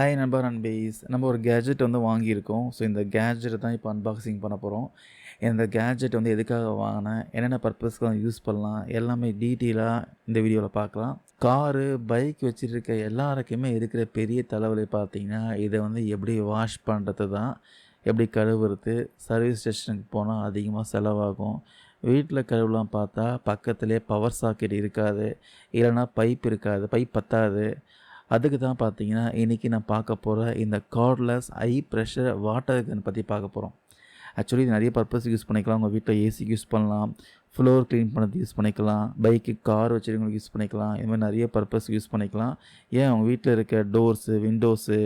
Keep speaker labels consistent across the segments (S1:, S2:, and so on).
S1: Hi நண்பர் அன்பேஸ் நம்ம ஒரு கேஜெட் வந்து வாங்கியிருக்கோம். ஸோ இந்த கேஜெட்டை தான் இப்போ அன்பாக்சிங் பண்ண போகிறோம் இந்த கேஜெட் வந்து எதுக்காக வாங்கினேன்? என்னென்ன பர்பஸ்க்கு வந்து யூஸ் பண்ணலாம்? எல்லாமே டீட்டெயிலாக இந்த வீடியோவில் பார்க்கலாம். காரு பைக் வச்சுருக்க எல்லாருக்குமே இருக்கிற பெரிய தலைவலி பார்த்தீங்கன்னா இதை வந்து எப்படி வாஷ் பண்ணுறது தான் எப்படி கழுவுறது சர்வீஸ் ஸ்டேஷனுக்கு போனால் அதிகமாக செலவாகும். வீட்டில் கழுவலாம் பார்த்தா பக்கத்துலேயே பவர் சாக்கெட் இருக்காது. இல்லைன்னா பைப் இருக்காது. பைப் பத்தாது. அதுக்கு தான் பார்த்தீங்கன்னா இன்றைக்கி நான் பார்க்க போகிற இந்த cordless high pressure water gun பற்றி பார்க்க போகிறோம் ஆக்சுவலி இது நிறைய பர்பஸ் யூஸ் பண்ணிக்கலாம். உங்கள் வீட்டில் ஏசிக்கு யூஸ் பண்ணலாம். ஃப்ளோர் க்ளீன் பண்ணது யூஸ் பண்ணிக்கலாம். பைக்கு கார் வச்சுருக்கவங்களுக்கு யூஸ் பண்ணிக்கலாம். இது மாதிரி நிறைய பர்பஸ் யூஸ் பண்ணிக்கலாம். ஏன் அவங்க வீட்டில் இருக்க டோர்ஸு விண்டோஸு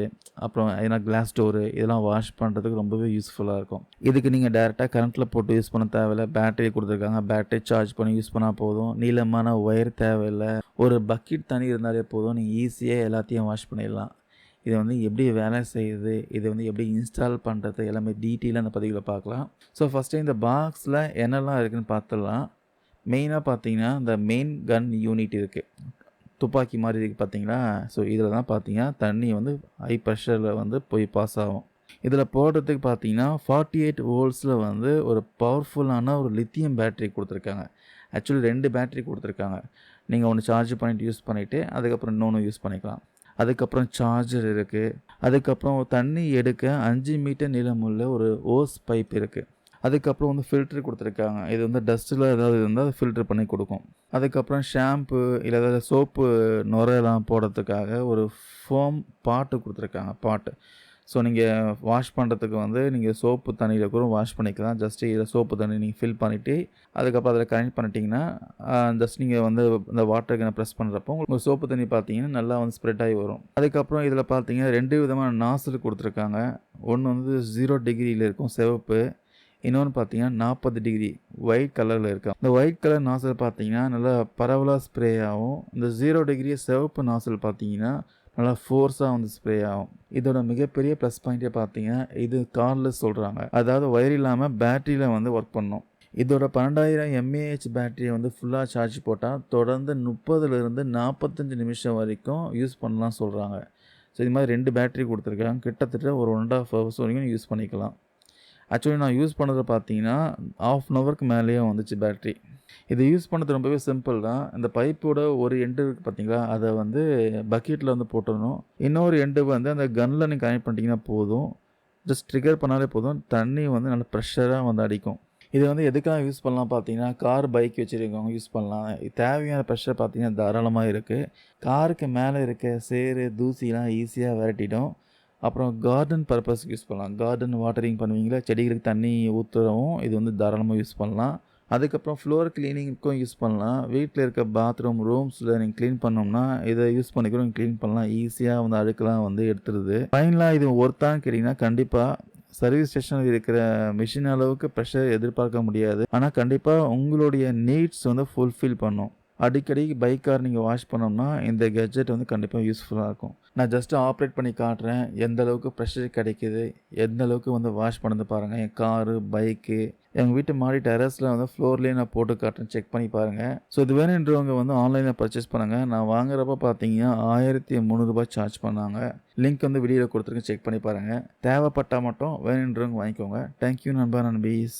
S1: அப்புறம் ஏன்னா கிளாஸ் டோரு இதெல்லாம் வாஷ் பண்ணுறதுக்கு ரொம்பவே யூஸ்ஃபுல்லாக இருக்கும். இதுக்கு நீங்கள் டேரெக்டாக கரண்ட்டில் போட்டு யூஸ் பண்ண தேவையில்லை. பேட்டரி கொடுத்துருக்காங்க. பேட்டரி சார்ஜ் பண்ணி யூஸ் பண்ணால் போதும். நீளமான ஒயர் தேவையில்லை. ஒரு பக்கெட் தண்ணி இருந்தாலே போதும். நீங்கள் ஈஸியாக எல்லாத்தையும் வாஷ் பண்ணிடலாம். இதை வந்து எப்படி வேலை செய்யுது இதை வந்து எப்படி இன்ஸ்டால் பண்ணுறது எல்லாமே டீட்டெயிலாக அந்த பதிவில் பார்க்கலாம் ஸோ ஃபஸ்ட்டு இந்த பாக்ஸில் என்னெல்லாம் இருக்குதுன்னு பார்த்துடலாம் மெயினாக பார்த்தீங்கன்னா இந்த மெயின் கன் யூனிட் இருக்குது துப்பாக்கி மாதிரி இருக்குது பார்த்தீங்களா ஸோ இதில் தான் பார்த்தீங்கன்னா தண்ணி வந்து ஹை ப்ரெஷரில் வந்து போய் பாஸ் ஆகும். இதில் போடுறதுக்கு பார்த்தீங்கன்னா ஃபார்ட்டி எயிட் வோல்ட்ஸில் வந்து ஒரு பவர்ஃபுல்லான ஒரு லித்தியம் பேட்டரி கொடுத்துருக்காங்க. ஆக்சுவலி ரெண்டு பேட்டரி கொடுத்துருக்காங்க. நீங்கள் ஒன்று சார்ஜ் பண்ணிவிட்டு யூஸ் பண்ணிவிட்டு அதுக்கப்புறம் இன்னொன்று யூஸ் பண்ணிக்கலாம். அதுக்கப்புறம் சார்ஜர் இருக்குது அதுக்கப்புறம் தண்ணி எடுக்க அஞ்சு மீட்டர் நீளமுள்ள ஒரு ஓஸ் பைப் இருக்குது அதுக்கப்புறம் வந்து ஃபில்ட்ரு கொடுத்துருக்காங்க. இது வந்து டஸ்ட்டில் ஏதாவது இருந்தால் அதை ஃபில்ட்ரு பண்ணி கொடுக்கும். அதுக்கப்புறம் ஷாம்பு இல்லை ஏதாவது சோப்பு நுரையெல்லாம் போடுறதுக்காக ஒரு ஃபோம் பாட்டு கொடுத்துருக்காங்க பாட்டு ஸோ நீங்கள் வாஷ் பண்ணுறதுக்கு வந்து நீங்கள் சோப்பு தண்ணியில் கூட வாஷ் பண்ணிக்கலாம். ஜஸ்ட்டு இதில் சோப்பு தண்ணி நீங்கள் ஃபில் பண்ணிவிட்டு அதுக்கப்புறம் அதில் கனெக்ட் பண்ணிட்டீங்கன்னா ஜஸ்ட் நீங்கள் வந்து இந்த வாட்டர் வாட்டருக்கு ப்ரெஸ் பண்ணுறப்போ உங்களுக்கு சோப்பு தண்ணி பார்த்தீங்கன்னா நல்லா வந்து ஸ்ப்ரெட் ஆகி வரும். அதுக்கப்புறம் இதில் பார்த்தீங்கன்னா ரெண்டு விதமான நாசில் கொடுத்துருக்காங்க. ஒன்று வந்து ஜீரோ டிகிரியில் இருக்கும் சிவப்பு. இன்னொன்று பார்த்தீங்கன்னா நாற்பது டிகிரி ஒயிட் கலரில் இருக்கும் இந்த ஒயிட் கலர் நாசல் பார்த்தீங்கன்னா நல்லா பரவலாக ஸ்ப்ரே ஆகும். இந்த ஜீரோ டிகிரி சிவப்பு நாசல் பார்த்தீங்கன்னா நல்லா ஃபோர்ஸாக வந்து ஸ்ப்ரே ஆகும். இதோட மிகப்பெரிய ப்ளஸ் பாயிண்ட்டே பார்த்தீங்கன்னா இது கார்லெஸ் சொல்கிறாங்க அதாவது ஒயர் இல்லாமல் பேட்டரியில் வந்து ஒர்க் பண்ணும். இதோட பன்னெண்டாயிரம் எம்ஏஹெச் பேட்டரியை வந்து ஃபுல்லாக சார்ஜ் போட்டால் தொடர்ந்து முப்பதுலேருந்து நாற்பத்தஞ்சு நிமிஷம் வரைக்கும் யூஸ் பண்ணலாம் சொல்கிறாங்க ஸோ இது மாதிரி ரெண்டு பேட்டரி கொடுத்துருக்காங்க. கிட்டத்தட்ட ஒரு ஒன் அண்ட் ஆஃப் ஹவர்ஸ் வரைக்கும் யூஸ் பண்ணிக்கலாம். ஆக்சுவலி நான் யூஸ் பண்ணதை பார்த்தீங்கன்னா ஆஃப் அன் ஹவருக்கு மேலேயே வந்துச்சு பேட்ரி இது யூஸ் பண்ணுறது ரொம்பவே சிம்பிள் தான். இந்த பைப்போட ஒரு எண்டு இருக்குது பார்த்தீங்களா? அதை வந்து பக்கெட்டில் வந்து போட்டுடணும். இன்னொரு எண்டு வந்து அந்த கன்னில் நீங்கள் கனெக்ட் பண்ணிட்டீங்கன்னா போதும். ஜஸ்ட் ட்ரிகர் பண்ணாலே போதும். தண்ணி வந்து நல்ல ப்ரெஷராக வந்து அடிக்கும். இது வந்து எதுக்காக யூஸ் பண்ணலாம் பார்த்தீங்கன்னா கார் பைக் வச்சுருக்கவங்க யூஸ் பண்ணலாம். தேவையான ப்ரெஷர் பார்த்தீங்கன்னா தாராளமாக இருக்குது காருக்கு மேலே இருக்க சேறு தூசிலாம் ஈஸியாக விரட்டிடும். அப்புறம் கார்டன் பர்பஸ்க்கு யூஸ் பண்ணலாம். கார்டன் வாட்டரிங் பண்ணுவீங்களா? செடிகளுக்கு தண்ணி ஊற்றுறவும் இது வந்து தாராளமாக யூஸ் பண்ணலாம். அதுக்கப்புறம் ஃப்ளோர் க்ளீனிங்க்கும் யூஸ் பண்ணலாம். வீட்டில் இருக்க பாத்ரூம் ரூம்ஸில் நீங்கள் க்ளீன் பண்ணோம்னா இதை யூஸ் பண்ணிக்கிறோம் க்ளீன் பண்ணலாம். ஈஸியாக வந்து அழுக்கெல்லாம் வந்து எடுத்துருது. ஃபைனலாக இது ஒர்த்தான்னு கேட்டிங்கன்னா கண்டிப்பாக சர்வீஸ் ஸ்டேஷனில் இருக்கிற மிஷின் அளவுக்கு ப்ரெஷர் எதிர்பார்க்க முடியாது. ஆனால் கண்டிப்பாக உங்களுடைய நீட்ஸ் வந்து ஃபுல்ஃபில் பண்ணும். அடிக்கடி பைக் கார் நீங்கள் வாஷ் பண்ணோம்னா இந்த கெட்ஜெட் வந்து கண்டிப்பாக யூஸ்ஃபுல்லாக இருக்கும். நான் ஜஸ்ட்டு ஆப்ரேட் பண்ணி காட்டுறேன். எந்த அளவுக்கு ப்ரெஷர் கிடைக்கிது எந்த அளவுக்கு வந்து வாஷ் பண்ணது பாருங்கள் என் காரு பைக்கு எங்கள் வீட்டு மாடி டெரஸில் வந்து ஃப்ளோர்லேயே நான் போட்டு காட்டுறேன். செக் பண்ணி பாருங்கள் ஸோ இது வேணுன்றவங்க வந்து ஆன்லைனில் பர்ச்சேஸ் பண்ணுங்கள் நான் வாங்குறப்ப பார்த்தீங்கன்னா ஆயிரத்தி முந்நூறுபா சார்ஜ் பண்ணாங்க. லிங்க் வந்து வீடியோவில் கொடுத்துருக்கேன். செக் பண்ணி பாருங்கள் தேவைப்பட்டால் மட்டும் வேணுன்றவங்க வாங்கிக்கோங்க. தேங்க்யூ நண்பா நண்பீஸ்.